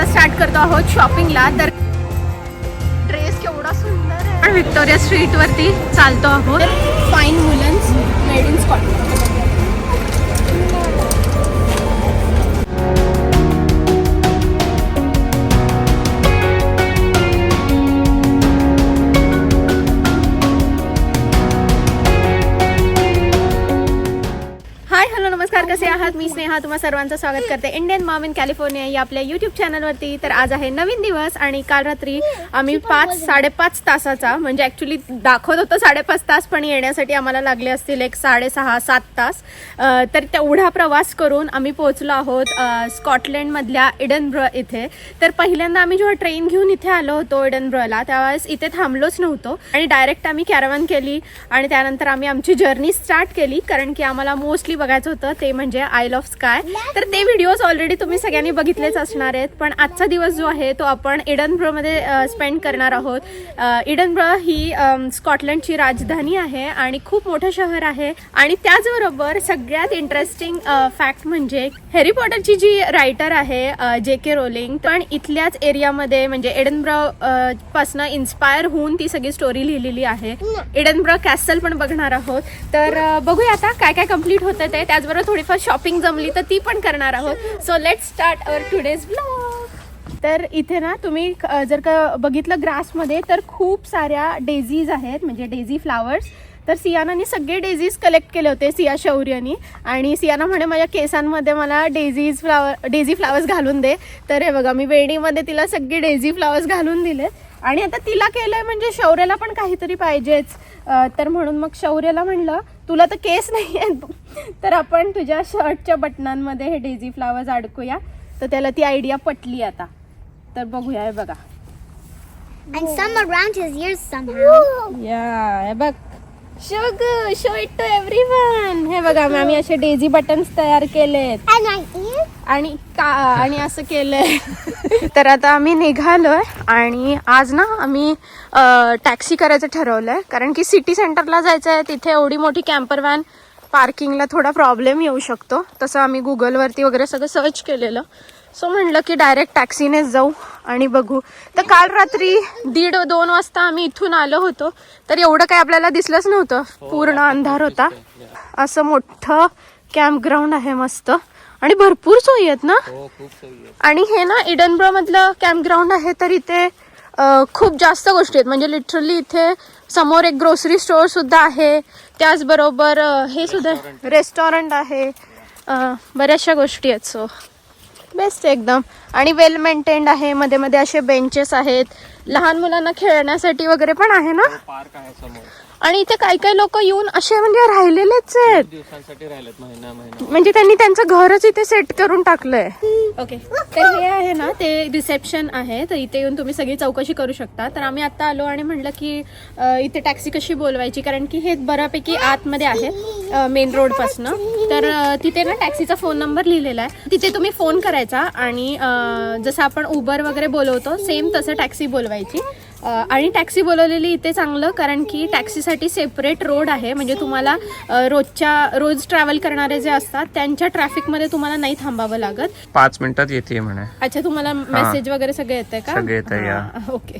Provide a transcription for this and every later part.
आता स्टार्ट करतो आहोत शॉपिंगला तर ड्रेस केवढा सुंदर आहे. विक्टोरिया स्ट्रीट वरती चालतो आहोत. Fine woollens made in Scotland आहात मी स्नेहा तुम्हा सर्वांचं स्वागत करते. इंडियन मॉम इन कॅलिफोर्निया या आपल्या यूट्यूब चॅनलवरती तर आज आहे नवीन दिवस आणि काल रात्री आम्ही पाच साडेपाच तासाचा म्हणजे ॲक्च्युली दाखवत होतं साडेपाच तास पण येण्यासाठी आम्हाला लागले असतील एक साडेसहा सात तास. तर तेवढा प्रवास करून आम्ही पोहोचलो आहोत स्कॉटलंडमधल्या स्कॉटलँडमधल्या इडनब्र इथे. तर पहिल्यांदा आम्ही जेव्हा ट्रेन घेऊन इथे आलो होतो इडनब्रला त्यावेळेस इथे थांबलोच नव्हतो. आणि डायरेक्ट आम्ही कॅरवन केली आणि त्यानंतर आम्ही आमची जर्नी स्टार्ट केली कारण की आम्हाला मोस्टली बघायचं होतं ते म्हणजे आयल ऑफ स्काय. तर ते व्हिडिओज ऑलरेडी तुम्ही सगळ्यांनी बघितलेच असणार आहेत. पण आजचा दिवस जो आहे तो आपण इडनब्रोमध्ये स्पेंड करणार आहोत. इडनब्रो ही स्कॉटलंडची राजधानी आहे आणि खूप मोठं शहर आहे. आणि त्याचबरोबर सगळ्यात इंटरेस्टिंग फॅक्ट म्हणजे हॅरी पॉटरची जी रायटर आहे जे के रोलिंग पण इथल्याच एरियामध्ये म्हणजे एडनब्रो पासनं इन्स्पायर होऊन ती सगळी स्टोरी लिहिलेली आहे. एडनब्रो कॅसल पण बघणार आहोत. तर बघूया आता काय काय कंप्लीट होतं ते. त्याचबरोबर थोडीफार शॉपिंग जमली तर ती पण करणार आहोत. So let start our today's blog तर इथे ना तुम्ही जर का बघितलं ग्रासमध्ये तर खूप साऱ्या डेझीज आहेत म्हणजे डेझी फ्लावर्स तर सियानानी सगळे डेझीज कलेक्ट केले होते सिया शौर्यनी. आणि सियाना म्हणे माझ्या केसांमध्ये मला डेझीज फ्लावर डेझी फ्लावर्स घालून दे. तर हे बघा मी वेणीमध्ये तिला सगळे डेझी फ्लावर्स घालून दिले. आणि आता तिला केलं म्हणजे शौर्याला पण काहीतरी पाहिजेच. तर म्हणून मग शौर्याला म्हणलं तुला तर केस नाही आहेत तर आपण तुझ्या शर्टच्या बटनांमध्ये हे डेझी फ्लावर्स अडकूया. तर त्याला ती आयडिया पटली आता. तर बघूया हे बघा. And some around his ears somehow. या हे बघ. शो ग शो इट टू एव्हरीवन हे बघा आम्ही असे डेझी बटन्स तयार केलेत? आणि का आणि असं केलंय. तर आता आम्ही निघालोय आणि आज ना आम्ही टॅक्सी करायचं ठरवलंय. कारण की सिटी सेंटरला जायचं आहे तिथे एवढी मोठी कॅम्पर व्हॅन पार्किंगला थोडा प्रॉब्लेम येऊ शकतो. तसं आम्ही गुगलवरती वगैरे सगळं सर्च केलेलं. सो म्हणलं की डायरेक्ट टॅक्सीनेच जाऊ. आणि बघू. तर काल रात्री दीड दोन वाजता आम्ही इथून आलो होतो. तर एवढं काही आपल्याला दिसलंच नव्हतं. पूर्ण अंधार होता. असं मोठं कॅम्प ग्राउंड आहे मस्त. आणि भरपूर सोयी आहेत ना? आणि हे ना इडनब्रो मधलं कॅम्प ग्राउंड आहे तर इथे खूप जास्त गोष्टी आहेत. म्हणजे लिटरली इथे समोर एक ग्रोसरी स्टोअर सुद्धा आहे. त्याचबरोबर हे सुद्धा रेस्टॉरंट आहे. बऱ्याचशा गोष्टी आहेत सो बेस्ट एकदम. आणि वेल मेंटेन्ड आहे मध्ये मध्ये असे बेंचेस आहेत. लहान मुलांना खेळण्यासाठी वगैरे पण आहे ना? हो, पार्क आहे समोर. आणि इथे काही काही लोक येऊन असे म्हणजे राहिलेलेच आहेत. दिवसांसाठी राहिलेत महिना महिना. म्हणजे त्यांनी त्यांचं घरच इथे सेट करून टाकलंय. ओके. तर हे आहे ना ते रिसेप्शन आहे. तर इथे येऊन तुम्ही सगळी चौकशी करू शकता. तर आम्ही आता आलो आणि म्हटलं की अ, इथे टॅक्सी कशी बोलवायची? कारण की हे बऱ्यापैकी आतमध्ये आहे मेन रोड पासनं. तर अ, तिथे ना टॅक्सीचा फोन नंबर लिहिलेला आहे. तिथे तुम्ही फोन करायचा आणि अ, जसं आपण उबर वगैरे बोलवतो सेम तसं टॅक्सी बोलवायची. आणि टॅक्सी बोलवलेली इथे चांगलं कारण की टॅक्सीसाठी सेपरेट रोड आहे. म्हणजे तुम्हाला रोजच्या रोज ट्रॅव्हल करणारे जे असतात त्यांच्या ट्रॅफिकमध्ये तुम्हाला नाही थांबावं लागत. पाच मिनिटात येते म्हणे. अच्छा तुम्हाला मेसेज वगैरे सगळं येतंय का? सगळं येतंय, या. हा, ओके.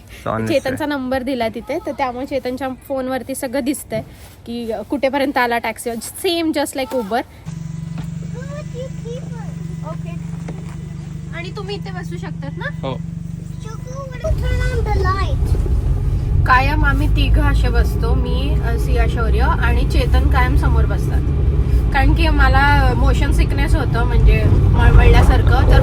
चेतनचा नंबर दिलाय तिथे तर त्यामुळे चेतनच्या फोनवरती सगळं दिसतंय की कुठेपर्यंत आला taxi. Same just like Uber okay आणि तुम्ही इथे बसू शकतात ना? हो. कायम आम्ही तिघ असे बसतो. मी सिया शौर्य आणि चेतन कायम समोर बसतात. कारण की मला मोशन सिकनेस होतं म्हणजे मळमळल्यासारखं. तर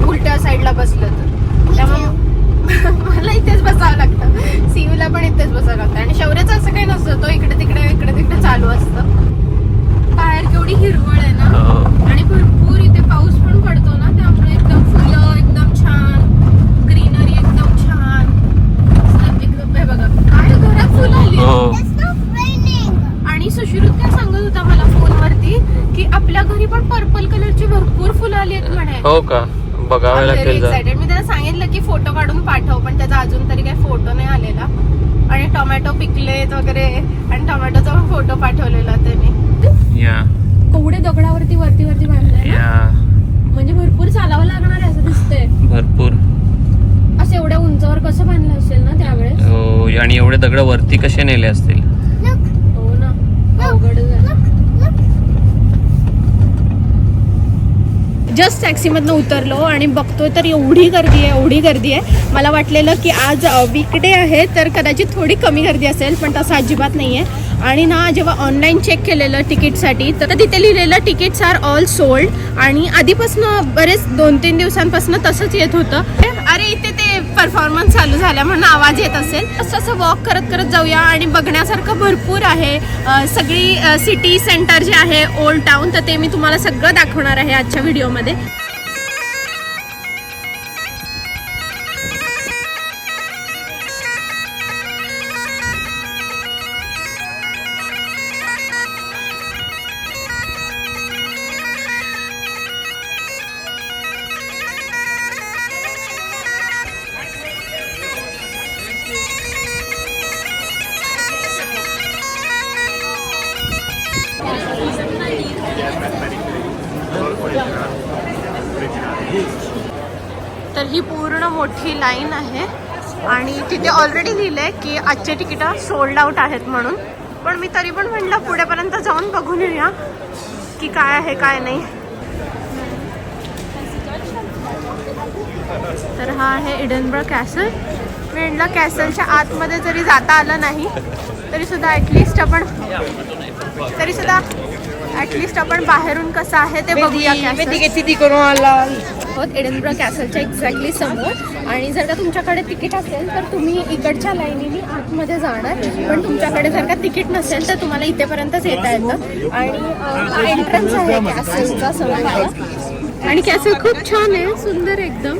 काहीतरी चालावं लागणार आहे असं दिसतंय. भरपूर. असं एवढ्या उंचावर कसं बांधलं असेल ना त्यावेळेस? हो, आणि एवढे दगड वरती कसे नेले असतील? हो ना अवघड जस्ट टॅक्सीमधनं उतरलो आणि बघतोय तर एवढी गर्दी आहे एवढी गर्दी आहे. मला वाटलेलं की आज वीकडे आहे तर कदाचित थोडी कमी गर्दी असेल पण तसं अजिबात नाही आहे आणि ना जेव्हा ऑनलाईन चेक केलेलं तिकीटसाठी तर तिथे लिहिलेलं तिकीट्स आर ऑल सोल्ड आणि आधीपासून बरेच दोन तीन दिवसांपासून तसंच येत होतं. अरे इथे ते परफॉर्मन्स चालू झाल्या म्हणून आवाज येत असेल. असं असं वॉक करत करत जाऊया आणि बघण्यासारखं भरपूर आहे. सगळी सिटी सेंटर जे आहे ओल्ड टाउन तर ते मी तुम्हाला सगळं दाखवणार आहे आजच्या व्हिडिओमध्ये ऑलरेडी लिहिले की आजचे तिकीटं सोल्ड आउट आहेत म्हणून. पण मी तरी पण म्हटलं पुढेपर्यंत जाऊन बघून येऊया की काय आहे काय नाही. तर हा आहे इडनबर्ग कॅसल मेंढला कॅसलच्या आतमध्ये जरी जाता आलं नाही तरी सुद्धा ॲटलिस्ट आपण तरी सुद्धा ॲटलिस्ट आपण बाहेरून कसं आहे ते बघूया एडनब्रा कॅसलच्या एक्झॅक्टली समोर. आणि जर का तुमच्याकडे तिकीट असेल तर तुम्ही इकडच्या लाईनीने आतमध्ये जाणार. पण तुमच्याकडे जर का तिकीट नसेल तर तुम्हाला इथेपर्यंतच येता येतं. आणि एंट्रन्स आहे कॅसलचा समोर. आणि कॅसल खूप छान आहे सुंदर एकदम.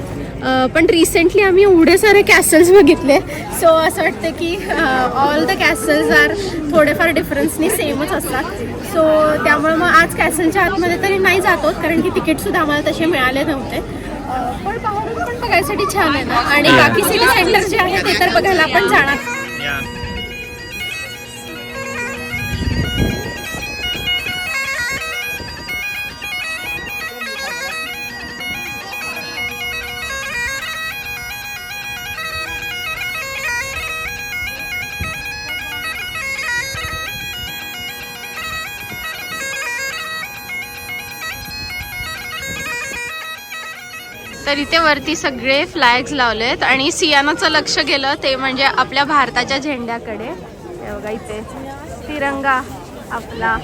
पण रिसेंटली आम्ही एवढे सारे कॅसल्स बघितले. सो असं वाटतं की ऑल द कॅसल्स आर थोडेफार डिफरन्सनी सेमच असतात. सो त्यामुळे मग आज कॅसलच्या आतमध्ये तरी नाही जातो कारण की तिकीटसुद्धा आम्हाला तसे मिळाले नव्हते. पण बाहेरून पण बघायसाठी छान आहे ना? आणि बाकी सिटी सेंटर जे आहे ते तर बघायला आपण जाणार. तर इथे वरती सगळे फ्लॅग्स लावलेत. आणि सियानाचं लक्ष गेलं ते म्हणजे आपल्या भारताच्या झेंड्याकडे. बघा इथे. तिरंगा आपला.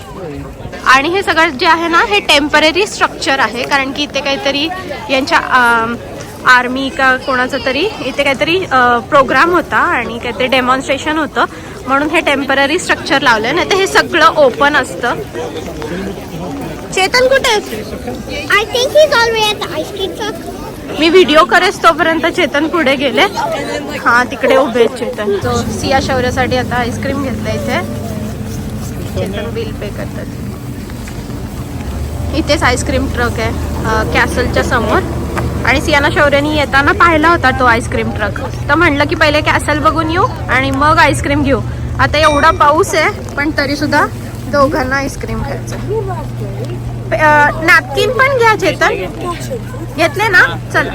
आणि हे सगळं जे आहे ना हे टेंपररी स्ट्रक्चर आहे. कारण की इथे काहीतरी यांच्या आर्मी का कोणाचं तरी इथे काहीतरी प्रोग्राम होता आणि काहीतरी डेमॉन्स्ट्रेशन होतं. म्हणून हे टेंपररी स्ट्रक्चर लावलं नाही तर हे सगळं ओपन असतं. चेतन कुठे? आहे I मी व्हिडिओ करेस तोपर्यंत चेतन पुढे गेले. हा तिकडे उभे आहेत चेतन. तो सिया शौर्यासाठी आता आईस्क्रीम घेतलं इथे. चेतन बिल पे करतात. इथेच आईस्क्रीम ट्रक आहे कॅसलच्या समोर. आणि सियाना शौर्यानी येताना पाहिला होता तो आईस्क्रीम ट्रक तर म्हणलं की पहिले कॅसल बघून येऊ आणि मग आईस्क्रीम घेऊ. आता एवढा पाऊस आहे पण तरी सुद्धा दोघांना आईस्क्रीम खायचं नॅपकिन पण घ्या चेतन. घेतले ना? चल.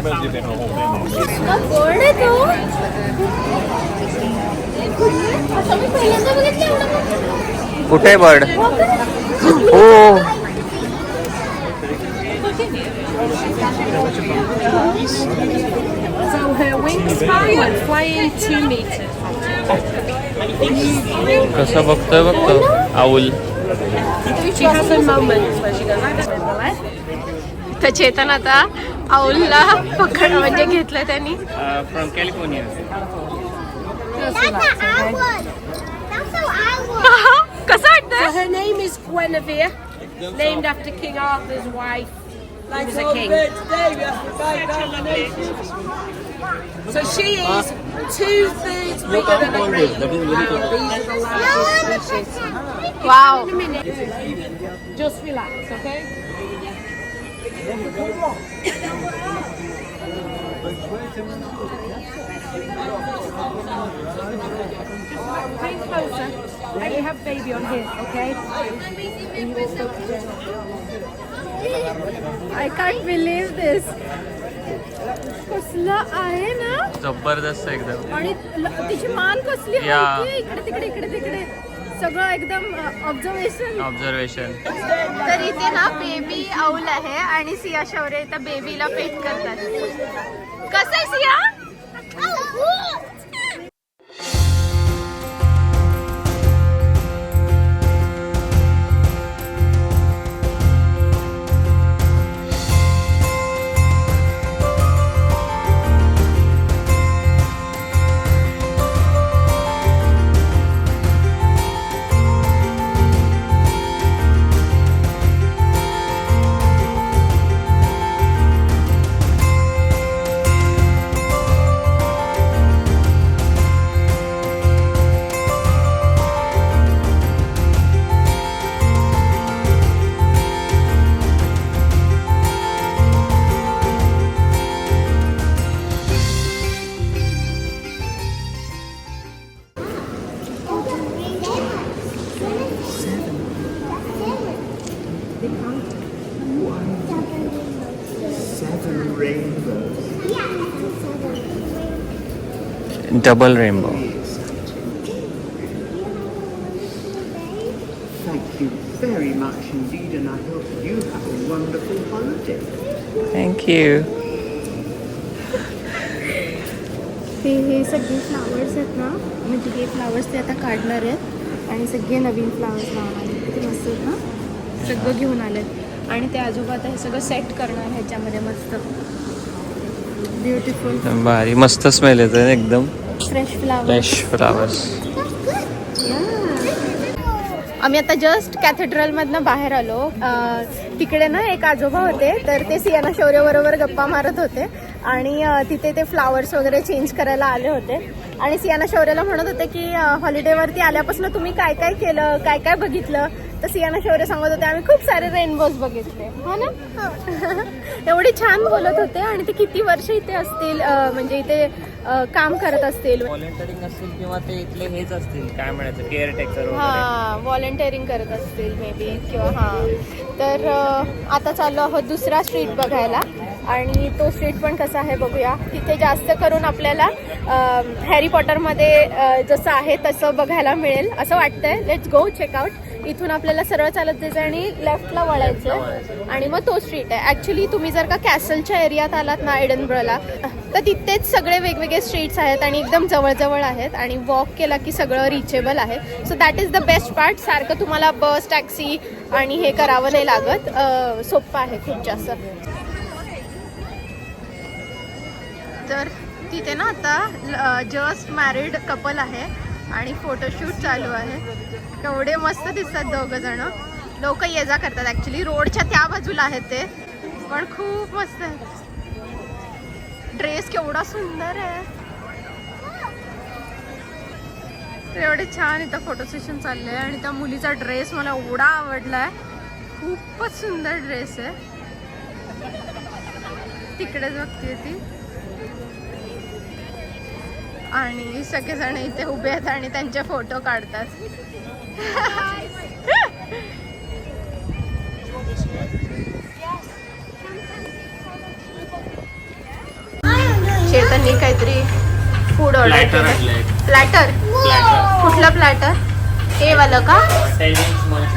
कुठे बर्ड? हो. So her wingspan went flying two meters. कसं बघतोय बघतो. Owl. She has her moments where she goes like that with the leg. तर चेतन आता आऊलला पकड म्हणजे घेतलं त्यांनी from California That's how I was. That's how I was. कसं So वाटतंय her name is Guinevere, named after King Arthur's wife. who was a king. So she is two thirds bigger than a ring. These are the largest species. Wow In a minute. Just relax, okay? Pay closer. And you have baby on here, okay? I can't believe this कसलं आहे ना? जबरदस्त एकदम. आणि ल- तिची मान कसली या. हलकी आहे. इकडे तिकडे इकडे तिकडे. सगळं एकदम ऑब्झर्वेशन ऑब्झर्वेशन तर इथे ना बेबी आऊल आहे आणि सिया शौर्य इथं बेबीला पेट करतात. कसं आहे Siya? Double rainbow Thank you very much indeed, and I hope you have a wonderful holiday. Thank you ते हे सगळे फ्लावर्स आहेत ना? म्हणजे हे फ्लावर्स ते आता काढणार आहेत. आणि सगळे नवीन फ्लावर्स लावणार आहेत. किती मस्त आहेत ना? सगळं घेऊन आलेत. आणि ते आजोबा आता हे सगळं सेट करणार ह्याच्यामध्ये मस्त. ब्युटिफुल भारी मस्त स्मेल येतो एकदम. फ्रेश फ्लावर फ्रेश फ्लावर्स आम्ही आता जस्ट कॅथेड्रल मधनं बाहेर आलो. तिकडे ना एक आजोबा होते तर ते सियाना शौर्य बरोबर गप्पा मारत होते. आणि तिथे ते फ्लावर्स वगैरे चेंज करायला आले होते. आणि सियाना शौर्यला म्हणत होते की हॉलिडेवरती आल्यापासून तुम्ही काय काय केलं काय काय बघितलं? तर सियाना शौर्य सांगत होते. आम्ही खूप सारे रेनबोज बघितले. हो ना? एवढी छान बोलत होते आणि ते किती वर्ष इथे असतील म्हणजे इथे काम करत असतील. व्हॉलेंटिअरिंग असतील किंवा ते इथले हेच असतील काय म्हणायचं केअर टेकर हा व्हॉलेंटिअरिंग करत असतील मे बी किंवा हा. तर आता चाललो आहोत दुसरा स्ट्रीट बघायला. आणि तो स्ट्रीट पण कसा आहे बघूया. तिथे जास्त करून आपल्याला हॅरी पॉटरमध्ये जसं आहे तसं बघायला मिळेल. असं वाटतंय. लेट्स गो चेकआउट इथून आपल्याला सरळ चालत जायचं आणि लेफ्टला वळायचं आणि मग तो स्ट्रीट आहे. ॲक्च्युली तुम्ही जर का कॅसलच्या एरियात आलात ना एडनब्रोला तर तिथेच सगळे वेगवेगळे स्ट्रीट्स आहेत आणि एकदम जवळजवळ आहेत. आणि वॉक केला की सगळं रिचेबल आहे. So that is the best part सारखं तुम्हाला बस टॅक्सी आणि हे करावं नाही लागत. सोपं आहे खूप जास्त. तर तिथे ना आता जस्ट मॅरिड कपल आहे आणि फोटोशूट चालू आहे. केवढे मस्त दिसतात दोघं जण. लोक ये जा करतात ॲक्च्युली रोडच्या त्या बाजूला आहेत ते. पण खूप मस्त आहे ड्रेस केवढा सुंदर आहे. तर एवढे छान इथं फोटो सेशन आहे आणि त्या मुलीचा ड्रेस मला एवढा आवडला आहे खूपच सुंदर ड्रेस आहे. तिकडेच बघते ती. आणि सगळेजण इथे उभे आहेत आणि त्यांचे फोटो काढतात. चेतननी काहीतरी फूड ऑर्डर प्लॅटर केलं. प्लॅटर कुठलं प्लॅटर हे वालं का?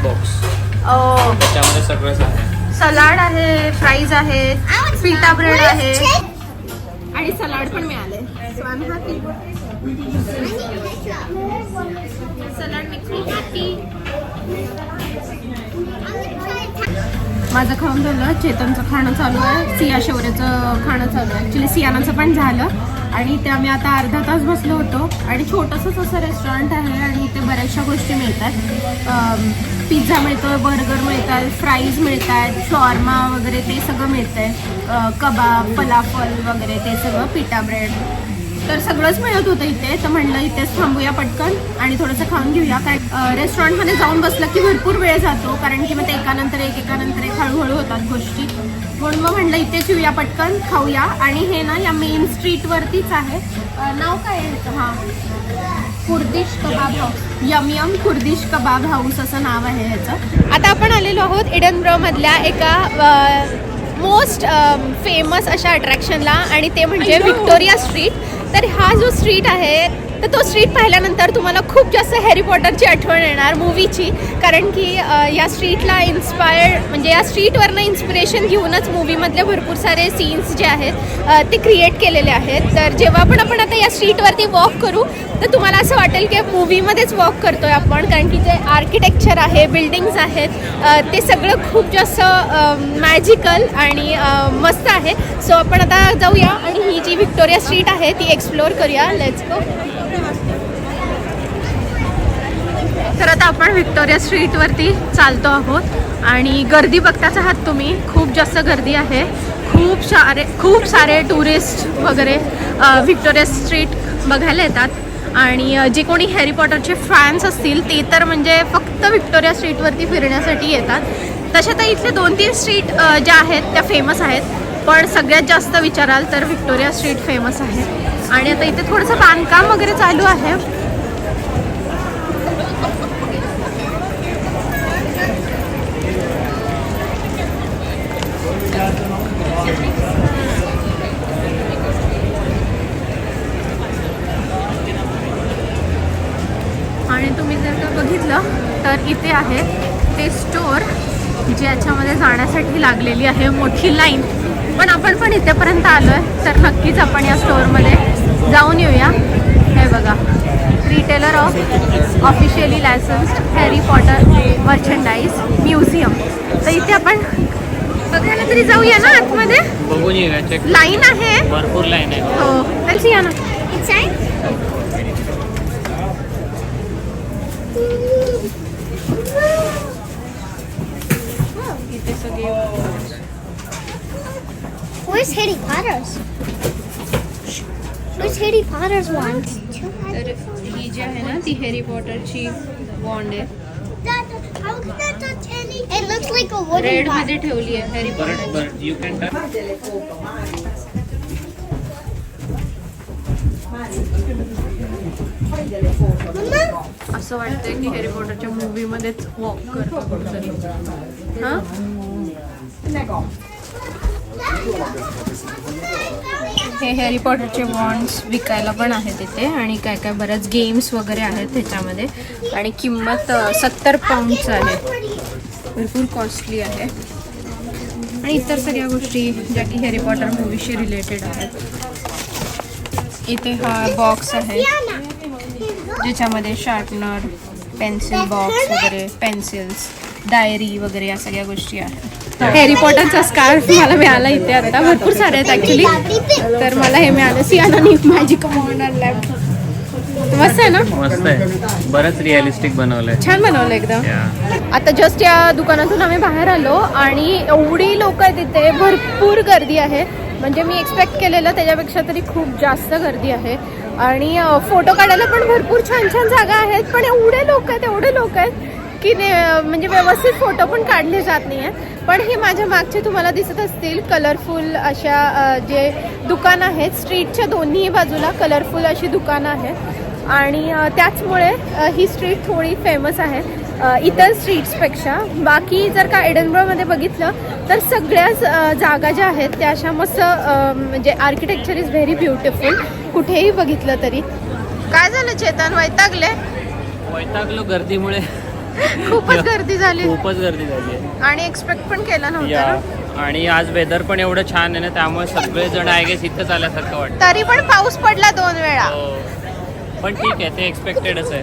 बॉक्स त्याच्यामध्ये सगळंच आहे सलाड आहे फ्राईज आहेत पिटा ब्रेड आहे. आणि सलाड पण मिळाले. सलाड मेक्स मी हॅपी माझं खाऊन झालं. चेतनचं खाणं चालू आहे. सिया शौर्याचं खाणं चालू आहे. ॲक्च्युली सियानाचं पण झालं. आणि इथे आम्ही आता अर्धा तास बसलो होतो. आणि छोटंसंच असं रेस्टॉरंट आहे आणि इथे बऱ्याचशा गोष्टी मिळतात. पिझ्झा मिळतो बर्गर मिळतात फ्राईज मिळतात शॉर्मा वगैरे ते सगळं मिळतंय. कबाब फलाफल वगैरे ते सगळं पिटा ब्रेड तर सगळंच मिळत होतं इथे. तर म्हणलं इथेच थांबूया पटकन आणि थोडंसं खाऊन घेऊया. कारण रेस्टॉरंटमध्ये जाऊन बसलं की भरपूर वेळ जातो कारण की मग ते एकानंतर एक एकानंतर एक हळूहळू होतात गोष्टी. म्हणून मग म्हणलं इथेच येऊया पटकन खाऊया. आणि हे ना या मेन स्ट्रीटवरतीच आहे. नाव काय आहे? हां. Kurdish kebab house yum yum Kurdish kebab house असं नाव आहे ह्याचं आता आपण आलेलो आहोत इडनब्रो मधल्या एका मोस्ट फेमस अशा अट्रॅक्शनला आणि ते म्हणजे विक्टोरिया स्ट्रीट तर हा जो स्ट्रीट आहे तर तो स्ट्रीट पाहिल्यानंतर तुम्हाला खूप जास्त हॅरी पॉटरची आठवण येणार मूवीची कारण की या स्ट्रीटला इन्स्पायर्ड म्हणजे या स्ट्रीटवरनं इन्स्पिरेशन घेऊनच मूवीमधले भरपूर सारे सीन्स जे आहेत ते क्रिएट केलेले आहेत. तर जेव्हा पण आपण आता या स्ट्रीटवरती वॉक करू तर तुम्हाला असं वाटेल की मूवीमध्येच वॉक करतो आहे आपण. कारण की जे आर्किटेक्चर आहे बिल्डिंग्स आहेत ते सगळं खूप जास्त मॅजिकल आणि मस्त आहे. सो आपण आता जाऊया आणि ही जी व्हिक्टोरिया स्ट्रीट आहे ती एक्सप्लोअर करूया. लेट्स गो तर आता आपण व्हिक्टोरिया स्ट्रीटवरती चालतो आहोत. आणि गर्दी बघताच आहात तुम्ही. खूप जास्त गर्दी आहे. खूप सारे खूप सारे टुरिस्ट वगैरे व्हिक्टोरिया स्ट्रीट बघायला येतात. आणि जे कोणी हॅरी पॉटरचे फॅन्स असतील ते तर म्हणजे फक्त व्हिक्टोरिया स्ट्रीटवरती फिरण्यासाठी येतात. तशा तर इथले दोन तीन स्ट्रीट ज्या आहेत त्या फेमस आहेत. पण सगळ्यात जास्त विचाराल तर व्हिक्टोरिया स्ट्रीट फेमस आहे. आणि आता इथे थोडंसं बांधकाम वगैरे चालू आहे आणि तुम्ही जर का बघितलं तर इथे आहे. ते स्टोअर जी याच्यामध्ये जाण्यासाठी लागलेली आहे मोठी लाईन पण आपण पण इथेपर्यंत आलो आहे तर नक्कीच आपण या स्टोअरमध्ये जाऊन येऊया. हे बघा retailer of officially licensed Harry Potter merchandise museum तर इथे आपण बघायला तरी जाऊया ना आतमध्ये? बघून येऊया चेक लाईन आहे? भरपूर लाईन आहे. हो तर या ना. Where's Harry Potter's? Where's Harry Potter's one? तर ही जी आहे ना ती हॅरी पॉटरची वॉन्ड आहे How can that touch anything? It looks like a wooden red box. मध्ये ठेवली आहे हॅरी बरं पॉटर बरं यू कॅन Mama, असं वाटतंय की हॅरी पॉटरच्या मूवी मध्येच वॉक करतो कुठतरी हे हॅरी पॉटरचे वॉन्ड्स विकायला पण आहेत इथे आणि काय काय बऱ्याच गेम्स वगैरे आहेत त्याच्यामध्ये आणि किंमत सत्तर पाऊंडचं आहे. भरपूर कॉस्टली आहे. आणि इतर सगळ्या गोष्टी ज्या की हॅरी पॉटर मूवीशी रिलेटेड आहेत. इथे हा बॉक्स आहे ज्याच्यामध्ये शार्पनर पेन्सिल बॉक्स वगैरे पेन्सिल्स डायरी वगैरे या सगळ्या गोष्टी आहेत. हॅरी पॉटरचा स्कार्फ मला मिळाला इथे आता. भरपूर सारे आहेत ॲक्च्युली तर मला हे मिळालं. सियानानी मॅजिक अमाऊंट आणलाय. मस्त आहे ना? मस्त आहे. बरंच रिअलिस्टिक बनवलंय. छान बनवलं एकदम. आता जस्ट या दुकानातून आम्ही बाहेर आलो आणि एवढी लोक आहेत इथे भरपूर गर्दी आहे. म्हणजे मी एक्सपेक्ट केलेलं त्याच्यापेक्षा तरी खूप जास्त गर्दी आहे. आणि फोटो काढायला पण भरपूर छान छान जागा आहेत. पण एवढे लोक आहेत एवढे लोक आहेत. की ने म्हणजे व्यवस्थित फोटो पण काढले जात नाही आहेत पण हे माझ्या मागचे तुम्हाला दिसत असतील कलरफुल अशा जे दुकान आहेत स्ट्रीटच्या दोन्ही बाजूला कलरफुल अशी दुकानं आहेत आणि त्याचमुळे ही स्ट्रीट थोडी फेमस आहे इतर स्ट्रीट्सपेक्षा बाकी जर का एडनब्रोमध्ये बघितलं तर सगळ्याच जागा ज्या आहेत त्या अशा मस्त म्हणजे आर्किटेक्चर इज व्हेरी ब्युटिफुल कुठेही बघितलं तरी. काय झालं चेतन? वैतागले? वैतागलो गर्दीमुळे. खूपच गर्दी झाली. खूपच गर्दी झाली आहे. आणि एक्सपेक्ट पण केलं नव्हतं या. ना? आणि आज वेदर पण एवढं छान आहे ना त्यामुळे सगळे जण आय गेस इथंच आल्यासारखं वाटतं. तरी पण पाऊस पडला दोन वेळा. हो. पण ठीक आहे ते एक्सपेक्टेडच आहे.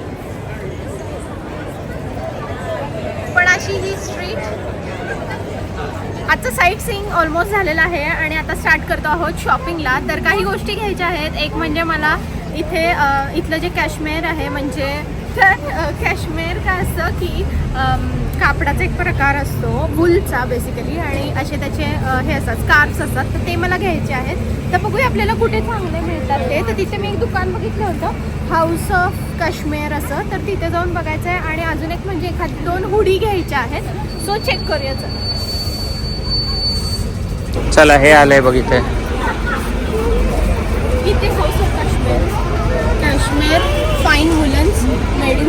पण अशी ही स्ट्रीट आजचं साईट सीइंग ऑलमोस्ट झालेलं आहे आणि आता स्टार्ट करतो आहोत शॉपिंगला तर काही गोष्टी घ्यायच्या आहेत. एक म्हणजे मला इथे अ, इथलं जे काश्मीर आहे म्हणजे तर काश्मीर काय असतं की कापडाचा एक प्रकार असतो वूलचा बेसिकली आणि असे त्याचे हे असतात स्कार्फ्स असतात. तर ते मला घ्यायचे आहेत. तर बघूया आपल्याला कुठे चांगले मिळतात ते. तर तिथे मी एक दुकान बघितलं होतं हाऊस ऑफ काश्मीर असं. तर तिथे जाऊन बघायचं आहे आणि अजून एक म्हणजे एखादी दोन हुडी घ्यायच्या आहेत. सो चेक करूया चला. चला हे आलंय बघ इथे. इथे house of Kashmir Kashmir fine woollens made in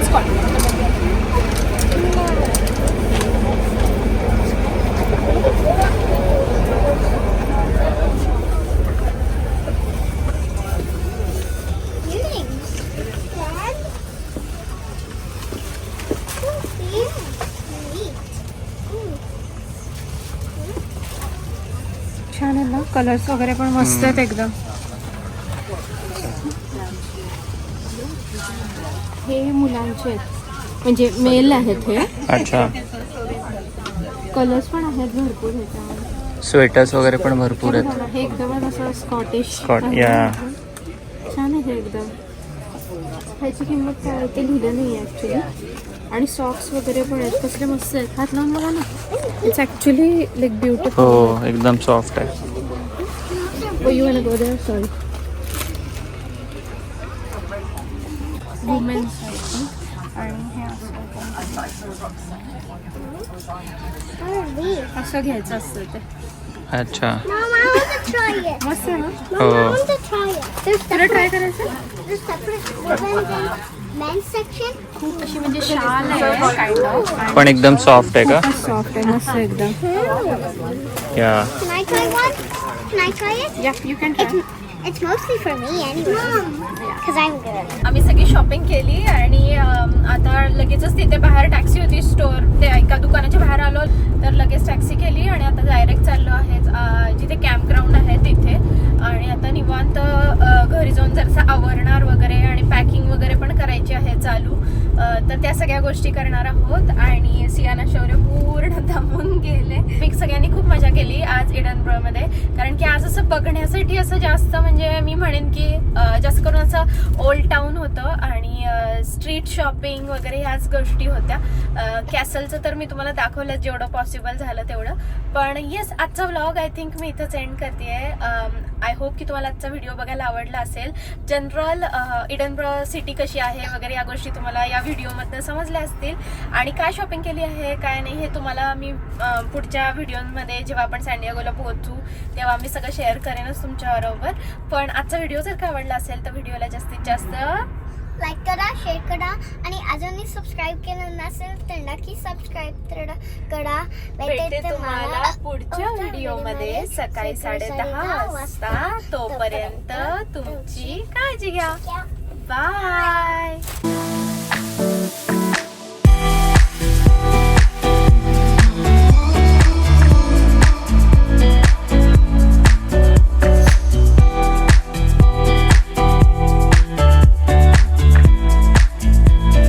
छान आहे ना? कलर्स वगैरे पण मस्त आहेत एकदम. हे मुलांचे आहेत. म्हणजे मेल आहेत हे. अच्छा. कलर्स पण आहेत भरपूर ह्याच्यामध्ये स्वेटर्स वगैरे पण भरपूर आहेत. बघा, हे एकदमच असं स्कॉटिश स्कॉट-. या. छान आहे एकदम. ह्याची किंमत काय ते लिहिलं नाही आहे ॲक्च्युली आणि सॉक्स वगैरे पण आहेत. कसले मस्त आहेत. हात लावून बघा ना. इट्स ॲक्च्युली लाईक ब्युटिफुल हो एकदम सॉफ्ट आहे. Oh, you wanna go there? Sorry. Women's आणि हे असं असं घ्यायचं असतं ते अच्छा Mom, I want to try it. मस्त आहे ना Mom, I Oh. want to try it. There's तुला separate, ट्राय करायचं there's separate women's and men's section. खूप अशी म्हणजे शाल आहे काइंड ऑफ पण एकदम सॉफ्ट आहे का सॉफ्ट आहे मस्त आहे एकदम या Can I try one? Can I try it? या you can It's, it's mostly for me anyway. Because I'm good. आम्ही सगळी शॉपिंग केली आणि आता लगेचच तिथे बाहेर टॅक्सी होती स्टोर ते एका दुकानाच्या बाहेर आलो तर लगेच टॅक्सी केली आणि आता डायरेक्ट चाललो आहे जिथे कॅम्प ग्राउंड आहे तिथे. आणि आता निवांत घरी जाऊन जरसं आवरणार वगैरे आणि पॅकिंग वगैरे पण करायची आहे चालू. तर त्या सगळ्या गोष्टी करणार आहोत आणि सियाना शौर्य पूर्ण दमून गेले. मी सगळ्यांनी खूप मजा केली आज मध्ये. कारण की आज असं बघण्यासाठी असं जास्त म्हणजे मी म्हणेन की जास्त करून असं ओल्ड टाऊन होतं आणि स्ट्रीट शॉपिंग वगैरे ह्याच गोष्टी होत्या. कॅसलचं तर मी तुम्हाला दाखवलं जेवढं पॉसिबल झालं तेवढं. पण येस आजचा व्लॉग आय थिंक मी इथंच एंड करते आय होप की तुम्हाला आजचा व्हिडिओ बघायला आवडला असेल. जनरल इडनब्र सिटी कशी आहे वगैरे या गोष्टी तुम्हाला या व्हिडिओमधनं समजल्या असतील. आणि काय शॉपिंग केली आहे काय नाही हे तुम्हाला मी पुढच्या व्हिडिओमध्ये जेव्हा आपण सँडियागोला पोहोचू तेव्हा मी सगळं शेअर करेनच तुमच्याबरोबर. पण आजचा व्हिडिओ जर का आवडला असेल तर व्हिडिओला जास्तीत जास्त लाईक करा शेअर करा आणि अजूनही सबस्क्राईब केलं नसेल तर नक्की सबस्क्राईब करा. भेटते तुम्हाला पुढच्या व्हिडिओमध्ये सकाळी साडे दहा वाजता तोपर्यंत तुमची काळजी घ्या. बाय